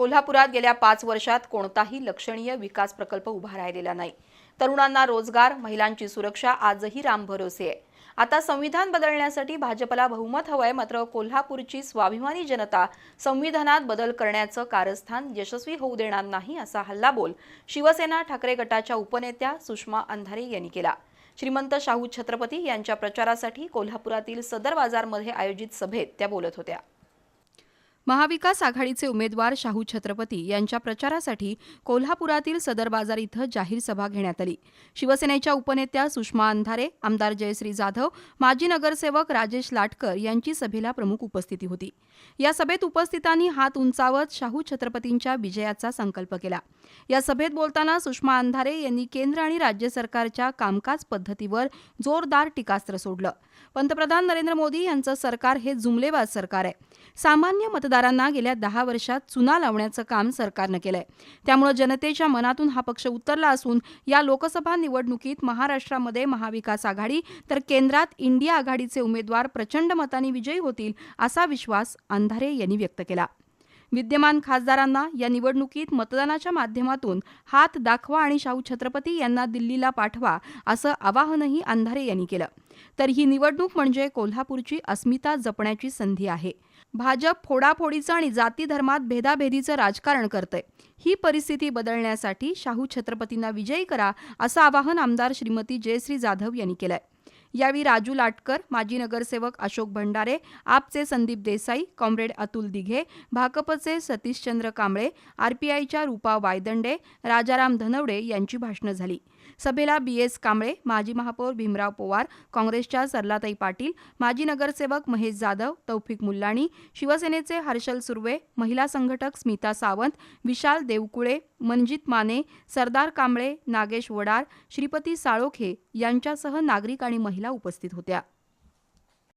कोल्हापुरात गेल्या पाच वर्षात कोणताही लक्षणीय विकास प्रकल्प उभा राहिलेला नाही. तरुणांना रोजगार महिलांची सुरक्षा आजही रामभरोसे आहे. आता संविधान बदलण्यासाठी भाजपला बहुमत हवंय मात्र कोल्हापूरची स्वाभिमानी जनता संविधानात बदल करण्याचं कारस्थान यशस्वी होऊ देणार नाही असा हल्लाबोल शिवसेना ठाकरे गटाच्या उपनेत्या सुषमा अंधारे यांनी केला. श्रीमंत शाहू छत्रपती यांच्या प्रचारासाठी कोल्हापुरातील सदर बाजारमध्ये आयोजित सभेत त्या बोलत होत्या. महाविकास आघाडीचे उमेदवार शाहू छत्रपती यांच्या प्रचारासाठी कोल्हापुरातील सदर बाजार इथं जाहीर सभा घेण्यात आली. शिवसेनेच्या उपनेत्या सुषमा अंधारे आमदार जयश्री जाधव माजी नगरसेवक राजेश लाटकर यांची सभेला प्रमुख उपस्थिती होती. या सभेत उपस्थितांनी हात उंचावत शाहू छत्रपतींच्या विजयाचा संकल्प केला. या सभेत बोलताना सुषमा अंधारे यांनी केंद्र आणि राज्य सरकारच्या कामकाज पद्धतीवर जोरदार टीकास्त्र सोडलं. पंतप्रधान नरेंद्र मोदी यांचं सरकार हे जुमलेबाज सरकार आहे. सामान्य मतदारांना गेल्या दहा वर्षात चुना लावण्याचं काम सरकारनं केलंय. त्यामुळे जनतेच्या मनातून हा पक्ष उतरला असून या लोकसभा निवडणुकीत महाराष्ट्रामध्ये महाविकास आघाडी तर केंद्रात इंडिया आघाडीचे उमेदवार प्रचंड मतांनी विजयी होतील असा विश्वास अंधारे यांनी व्यक्त केला. विद्यमान खासदारांना या निवडणुकीत मतदानाच्या माध्यमातून हात दाखवा आणि शाहू छत्रपती यांना दिल्लीला पाठवा असं आवाहनही अंधारे यांनी केलं. तर ही निवडणूक म्हणजे कोल्हापूरची अस्मिता जपण्याची संधी आहे. भाजप फोडाफोडीचं आणि जाती धर्मात भेदाभेदीचं राजकारण करतंय. ही परिस्थिती बदलण्यासाठी शाहू छत्रपतींना विजयी करा असं आवाहन आमदार श्रीमती जयश्री जाधव यांनी केलंय. यावेळी राजू लाटकर माजी नगरसेवक अशोक भंडारे आपचे संदीप देसाई कॉम्रेड अतुल दिघे भाकपचे सतीशचंद्र कांबळे आरपीआयच्या रूपा वायदंडे राजाराम धनवडे यांची भाषणं झाली. सभेला बी एस कांबळे माजी महापौर भीमराव पोवार काँग्रेसच्या सरलाताई पाटील माजी नगरसेवक महेश जाधव तौफिक मुल्लाणी शिवसेनेचे हर्षल सुर्वे महिला संघटक स्मिता सावंत विशाल देवकुळे मनजित माने सरदार कांबळे नागेश वडार श्रीपती साळोखे यांच्यासह नागरिक आणि महिला उपस्थित होत्या.